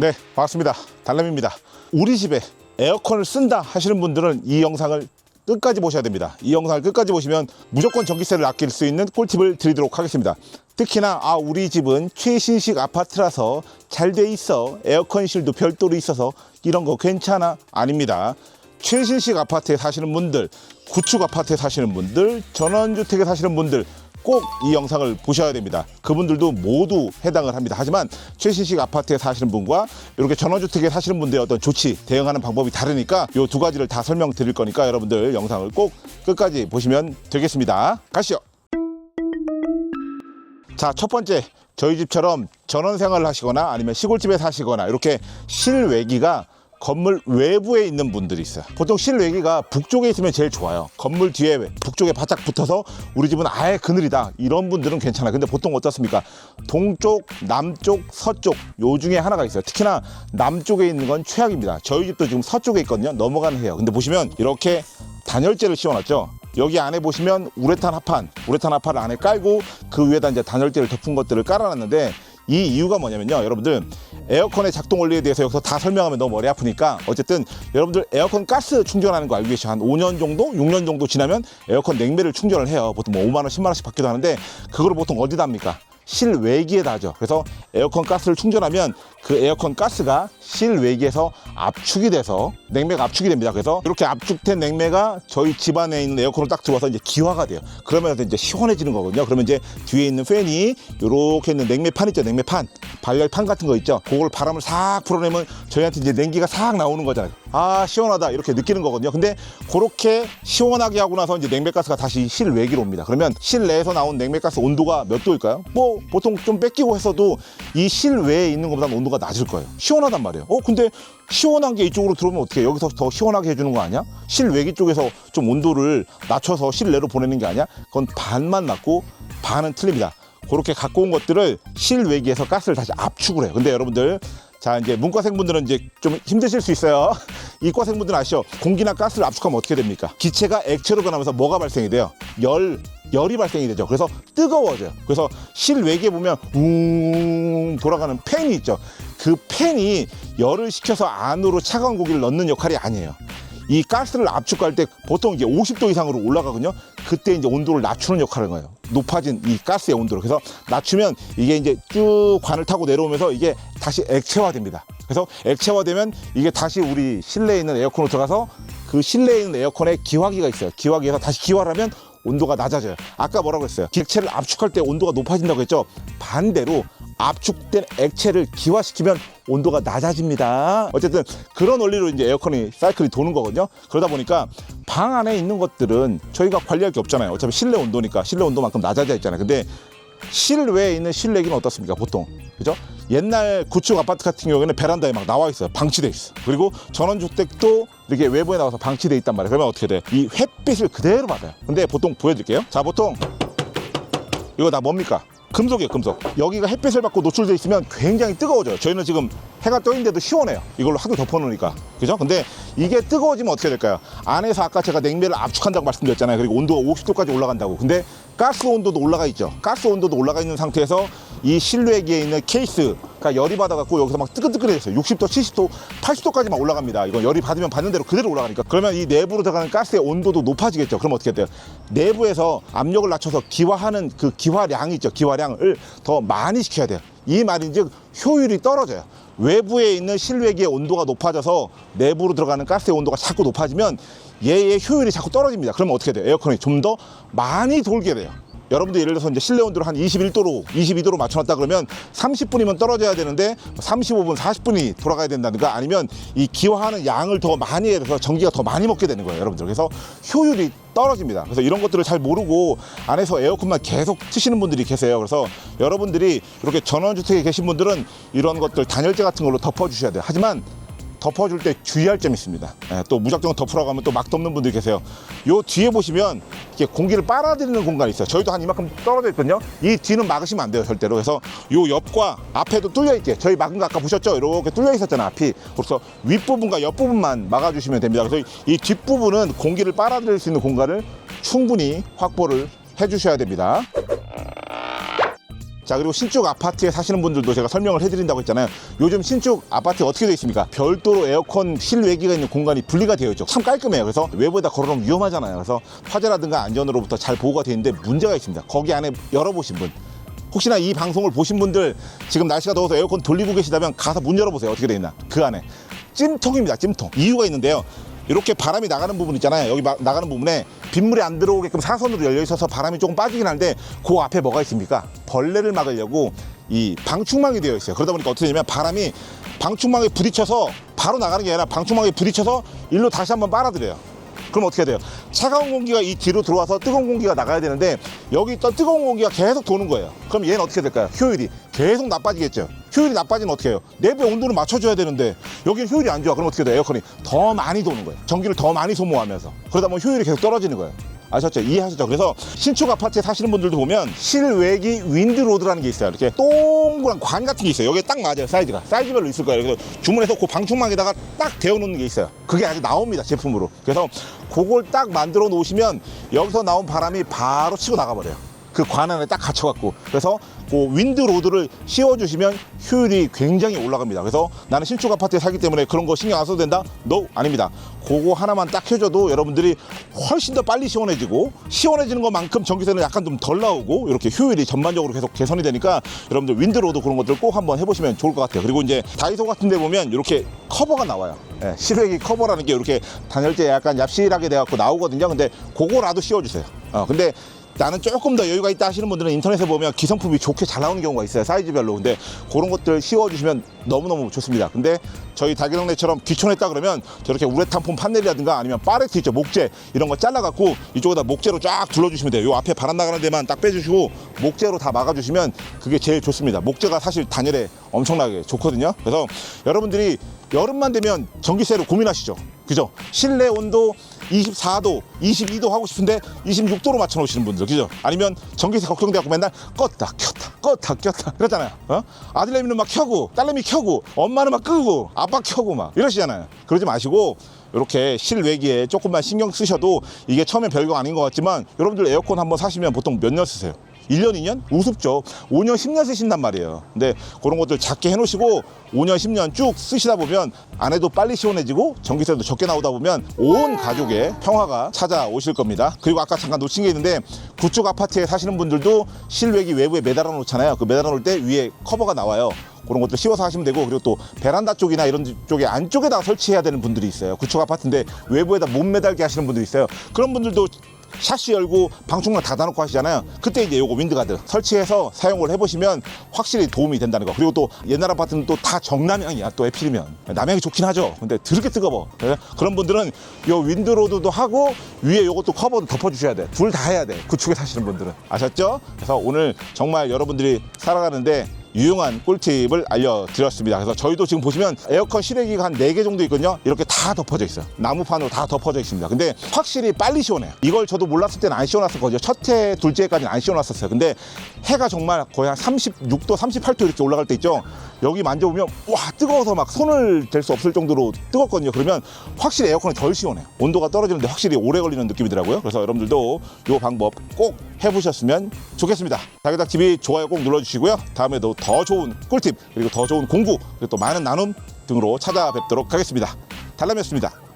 네, 반갑습니다. 달람입니다. 우리 집에 에어컨을 쓴다 하시는 분들은 이 영상을 끝까지 보셔야 됩니다. 이 영상을 끝까지 보시면 무조건 전기세를 아낄 수 있는 꿀팁을 드리도록 하겠습니다. 특히나 아 우리 집은 최신식 아파트라서 잘 돼 있어 에어컨실도 별도로 있어서 이런 거 괜찮아 아닙니다. 최신식 아파트에 사시는 분들, 구축 아파트에 사시는 분들, 전원주택에 사시는 분들 꼭 이 영상을 보셔야 됩니다. 그분들도 모두 해당을 합니다. 하지만 최신식 아파트에 사시는 분과 이렇게 전원주택에 사시는 분들의 어떤 조치, 대응하는 방법이 다르니까 이 두 가지를 다 설명드릴 거니까 여러분들 영상을 꼭 끝까지 보시면 되겠습니다. 가시죠. 자, 첫 번째. 저희 집처럼 전원 생활을 하시거나 아니면 시골집에 사시거나 이렇게 실외기가 건물 외부에 있는 분들이 있어요. 보통 실외기가 북쪽에 있으면 제일 좋아요. 건물 뒤에 북쪽에 바짝 붙어서 우리 집은 아예 그늘이다. 이런 분들은 괜찮아요. 근데 보통 어떻습니까? 동쪽, 남쪽, 서쪽 요 중에 하나가 있어요. 특히나 남쪽에 있는 건 최악입니다. 저희 집도 지금 서쪽에 있거든요. 넘어가는 해요. 근데 보시면 이렇게 단열재를 씌워놨죠. 여기 안에 보시면 우레탄 합판, 우레탄 합판을 안에 깔고 그 위에다 이제 단열재를 덮은 것들을 깔아놨는데 이 이유가 뭐냐면요, 여러분들 에어컨의 작동 원리에 대해서 여기서 다 설명하면 너무 머리 아프니까 어쨌든 여러분들 에어컨 가스 충전하는 거 알고 계시죠? 한 5년 정도, 6년 정도 지나면 에어컨 냉매를 충전을 해요. 보통 뭐 5만 원, 10만 원씩 받기도 하는데 그거를 보통 어디다 합니까? 실외기에다 하죠. 그래서 에어컨 가스를 충전하면 그 에어컨 가스가 실외기에서 압축이 돼서 냉매가 압축이 됩니다. 그래서 이렇게 압축된 냉매가 저희 집 안에 있는 에어컨으로 딱 들어와서 이제 기화가 돼요. 그러면서 이제 시원해지는 거거든요. 그러면 이제 뒤에 있는 팬이 이렇게 있는 냉매판 있죠. 냉매판. 발열판 같은 거 있죠. 그걸 바람을 싹 풀어내면 저희한테 이제 냉기가 싹 나오는 거잖아요. 아, 시원하다. 이렇게 느끼는 거거든요. 근데 그렇게 시원하게 하고 나서 이제 냉매가스가 다시 실외기로 옵니다. 그러면 실내에서 나온 냉매가스 온도가 몇 도일까요? 뭐 보통 좀 뺏기고 했어도 이 실외에 있는 것보다 온도가 낮을 거예요. 시원하단 말이에요. 어, 근데 시원한 게 이쪽으로 들어오면 어떻게? 여기서 더 시원하게 해주는 거 아니야? 실외기 쪽에서 좀 온도를 낮춰서 실내로 보내는 게 아니야? 그건 반만 맞고 반은 틀립니다. 그렇게 갖고 온 것들을 실외기에서 가스를 다시 압축을 해요. 근데 여러분들 자 이제 문과생분들은 이제 좀 힘드실 수 있어요. 이과생분들은 아시죠? 공기나 가스를 압축하면 어떻게 됩니까? 기체가 액체로 변하면서 뭐가 발생이 돼요? 열 열이 발생이 되죠. 그래서 뜨거워져요. 그래서 실외기에 보면 웅 돌아가는 팬이 있죠. 그 팬이 열을 식혀서 안으로 차가운 고기를 넣는 역할이 아니에요. 이 가스를 압축할 때 보통 이제 50도 이상으로 올라가거든요. 그때 이제 온도를 낮추는 역할을 해요. 높아진 이 가스의 온도를. 그래서 낮추면 이게 이제 쭉 관을 타고 내려오면서 이게 다시 액체화됩니다. 그래서 액체화되면 이게 다시 우리 실내에 있는 에어컨으로 들어가서 그 실내에 있는 에어컨에 기화기가 있어요. 기화기에서 다시 기화를 하면 온도가 낮아져요. 아까 뭐라고 했어요? 액체를 압축할 때 온도가 높아진다고 했죠? 반대로 압축된 액체를 기화시키면 온도가 낮아집니다. 어쨌든 그런 원리로 이제 에어컨이 사이클이 도는 거거든요. 그러다 보니까 방 안에 있는 것들은 저희가 관리할 게 없잖아요. 어차피 실내 온도니까 실내 온도만큼 낮아져 있잖아요. 근데 실외에 있는 실내기는 어떻습니까? 보통 그죠? 옛날 구축 아파트 같은 경우에는 베란다에 막 나와 있어요. 방치돼 있어. 그리고 전원주택도 이렇게 외부에 나와서 방치돼 있단 말이에요. 그러면 어떻게 돼? 이 햇빛을 그대로 받아요. 근데 보통 보여드릴게요. 자, 보통 이거 다 뭡니까? 금속이에요, 금속. 여기가 햇빛을 받고 노출돼 있으면 굉장히 뜨거워져요. 저희는 지금 해가 떠 있는데도 시원해요. 이걸로 하도 덮어놓으니까. 그죠? 근데 이게 뜨거워지면 어떻게 될까요? 안에서 아까 제가 냉매를 압축한다고 말씀드렸잖아요. 그리고 온도가 50도까지 올라간다고. 근데 가스 온도도 올라가 있죠. 가스 온도도 올라가 있는 상태에서 이 실외기에 있는 케이스 가 열이 받아갖고 여기서 막 뜨끈뜨끈해졌어요. 60도, 70도, 80도까지 막 올라갑니다. 이건 열이 받으면 받는 대로 그대로 올라가니까. 그러면 이 내부로 들어가는 가스의 온도도 높아지겠죠. 그럼 어떻게 돼요? 내부에서 압력을 낮춰서 기화하는 그 기화량이 있죠. 기화량을 더 많이 시켜야 돼요. 이 말인즉 효율이 떨어져요. 외부에 있는 실외기의 온도가 높아져서 내부로 들어가는 가스의 온도가 자꾸 높아지면 얘의 효율이 자꾸 떨어집니다. 그러면 어떻게 돼요? 에어컨이 좀 더 많이 돌게 돼요. 여러분들 예를 들어서 이제 실내 온도를 한 21도로 22도로 맞춰놨다 그러면 30분이면 떨어져야 되는데 35분 40분이 돌아가야 된다든가 아니면 이 기화하는 양을 더 많이 해서 전기가 더 많이 먹게 되는 거예요 여러분들. 그래서 효율이 떨어집니다. 그래서 이런 것들을 잘 모르고 안에서 에어컨만 계속 트시는 분들이 계세요. 그래서 여러분들이 이렇게 전원주택에 계신 분들은 이런 것들 단열재 같은 걸로 덮어주셔야 돼요. 하지만 덮어줄 때 주의할 점이 있습니다. 예, 또 무작정 덮으라고 하면 또 막 덮는 분들이 계세요. 요 뒤에 보시면 이렇게 공기를 빨아들이는 공간이 있어요. 저희도 한 이만큼 떨어져 있거든요. 이 뒤는 막으시면 안 돼요, 절대로. 그래서 요 옆과 앞에도 뚫려 있게 저희 막은 거 아까 보셨죠? 이렇게 뚫려 있었잖아요, 앞이. 그래서 윗부분과 옆부분만 막아주시면 됩니다. 그래서 이 뒷부분은 공기를 빨아들일 수 있는 공간을 충분히 확보를 해주셔야 됩니다. 자 그리고 신축 아파트에 사시는 분들도 제가 설명을 해드린다고 했잖아요. 요즘 신축 아파트 어떻게 되어 있습니까? 별도로 에어컨 실외기가 있는 공간이 분리가 되어 있죠. 참 깔끔해요. 그래서 외부에다 걸어놓으면 위험하잖아요. 그래서 화재라든가 안전으로부터 잘 보호가 되어 있는데 문제가 있습니다. 거기 안에 열어보신 분. 혹시나 이 방송을 보신 분들 지금 날씨가 더워서 에어컨 돌리고 계시다면 가서 문 열어보세요. 어떻게 되어 있나. 그 안에 찜통입니다. 찜통. 이유가 있는데요. 이렇게 바람이 나가는 부분 있잖아요. 여기 마- 나가는 부분에 빗물이 안 들어오게끔 사선으로 열려 있어서 바람이 조금 빠지긴 하는데 그 앞에 뭐가 있습니까? 벌레를 막으려고 이 방충망이 되어 있어요. 그러다 보니까 어떻게 되냐면 바람이 방충망에 부딪혀서 바로 나가는 게 아니라 방충망에 부딪혀서 일로 다시 한번 빨아들여요. 그럼 어떻게 돼요? 차가운 공기가 이 뒤로 들어와서 뜨거운 공기가 나가야 되는데 여기 있던 뜨거운 공기가 계속 도는 거예요. 그럼 얘는 어떻게 될까요? 효율이 계속 나빠지겠죠. 효율이 나빠지면 어떻게 해요? 내부의 온도를 맞춰줘야 되는데 여기는 효율이 안 좋아. 그럼 어떻게 돼요? 에어컨이 더 많이 도는 거예요. 전기를 더 많이 소모하면서 그러다 보면 효율이 계속 떨어지는 거예요. 아셨죠? 이해하셨죠? 그래서 신축 아파트에 사시는 분들도 보면 실외기 윈드로드라는 게 있어요. 이렇게 동그란 관 같은 게 있어요. 여기에 딱 맞아요. 사이즈가. 사이즈별로 있을 거예요. 그래서 주문해서 그 방충망에다가 딱 데워놓는 게 있어요. 그게 아직 나옵니다. 제품으로. 그래서 그걸 딱 만들어 놓으시면 여기서 나온 바람이 바로 치고 나가버려요. 그 관 안에 딱 갇혀갖고 그래서 그 윈드 로드를 씌워주시면 효율이 굉장히 올라갑니다. 그래서 나는 신축 아파트에 살기 때문에 그런 거 신경 안 써도 된다? No 아닙니다. 그거 하나만 딱 해줘도 여러분들이 훨씬 더 빨리 시원해지고 시원해지는 것만큼 전기세는 약간 좀 덜 나오고 이렇게 효율이 전반적으로 계속 개선이 되니까 여러분들 윈드 로드 그런 것들 꼭 한번 해보시면 좋을 것 같아요. 그리고 이제 다이소 같은 데 보면 이렇게 커버가 나와요. 예, 실외기 커버라는 게 이렇게 단열재 약간 얍실하게 돼갖고 나오거든요. 근데 그거라도 씌워주세요. 어, 근데 나는 조금 더 여유가 있다 하시는 분들은 인터넷에 보면 기성품이 좋게 잘 나오는 경우가 있어요 사이즈별로. 근데 그런 것들 씌워주시면 너무너무 좋습니다. 근데 저희 다기동네처럼 귀촌했다 그러면 저렇게 우레탄폼 판넬이라든가 아니면 파레트 있죠 목재 이런 거 잘라갖고 이쪽에다 목재로 쫙 둘러주시면 돼요. 요 앞에 바람 나가는 데만 딱 빼주시고 목재로 다 막아주시면 그게 제일 좋습니다. 목재가 사실 단열에 엄청나게 좋거든요. 그래서 여러분들이 여름만 되면 전기세로 고민하시죠. 그죠? 실내 온도 24도, 22도 하고 싶은데 26도로 맞춰 놓으시는 분들, 그죠? 아니면 전기세 걱정돼갖고 맨날 껐다 켰다 껐다 켰다 그러잖아요. 어? 아들내미는 막 켜고 딸내미 켜고 엄마는 막 끄고 아빠 켜고 막 이러시잖아요. 그러지 마시고 이렇게 실외기에 조금만 신경 쓰셔도 이게 처음엔 별거 아닌 것 같지만 여러분들 에어컨 한번 사시면 보통 몇 년 쓰세요? 1년, 2년? 우습죠. 5년, 10년 쓰신단 말이에요. 근데 그런 것들 작게 해놓으시고 5년, 10년 쭉 쓰시다 보면 안에도 빨리 시원해지고 전기세도 적게 나오다 보면 온 가족의 평화가 찾아오실 겁니다. 그리고 아까 잠깐 놓친 게 있는데 구축 아파트에 사시는 분들도 실외기 외부에 매달아 놓잖아요. 그 매달아 놓을 때 위에 커버가 나와요. 그런 것도 씌워서 하시면 되고 그리고 또 베란다 쪽이나 이런 쪽에 안쪽에다 설치해야 되는 분들이 있어요. 구축 아파트인데 외부에다 못 매달게 하시는 분들이 있어요. 그런 분들도 샤시 열고 방충망 닫아놓고 하시잖아요. 그때 이제 요거 윈드가드 설치해서 사용을 해보시면 확실히 도움이 된다는 거. 그리고 또 옛날 아파트는 또 다 정남향이야. 또 에필이면 남향이 좋긴 하죠. 근데 드럽게 뜨거워. 예? 그런 분들은 요 윈드로드도 하고 위에 요것도 커버도 덮어주셔야 돼. 둘 다 해야 돼. 구축에 사시는 분들은 아셨죠? 그래서 오늘 정말 여러분들이 살아가는데 유용한 꿀팁을 알려드렸습니다. 그래서 저희도 지금 보시면 에어컨 실외기가 한 네 개 정도 있거든요. 이렇게 다 덮어져 있어요. 나무판으로 다 덮어져 있습니다. 근데 확실히 빨리 시원해요. 이걸 저도 몰랐을 때는 안 시원했었거든요. 첫 해, 둘째 해까지는 안 시원했었어요. 근데 해가 정말 거의 한 36도, 38도 이렇게 올라갈 때 있죠. 여기 만져보면 와 뜨거워서 막 손을 댈 수 없을 정도로 뜨겁거든요. 그러면 확실히 에어컨이 덜 시원해요. 온도가 떨어지는데 확실히 오래 걸리는 느낌이더라고요. 그래서 여러분들도 이 방법 꼭 해보셨으면 좋겠습니다. 다기닥 TV 좋아요 꼭 눌러주시고요. 다음에도 더 좋은 꿀팁 그리고 더 좋은 공부 그리고 또 많은 나눔 등으로 찾아뵙도록 하겠습니다. 달람이었습니다.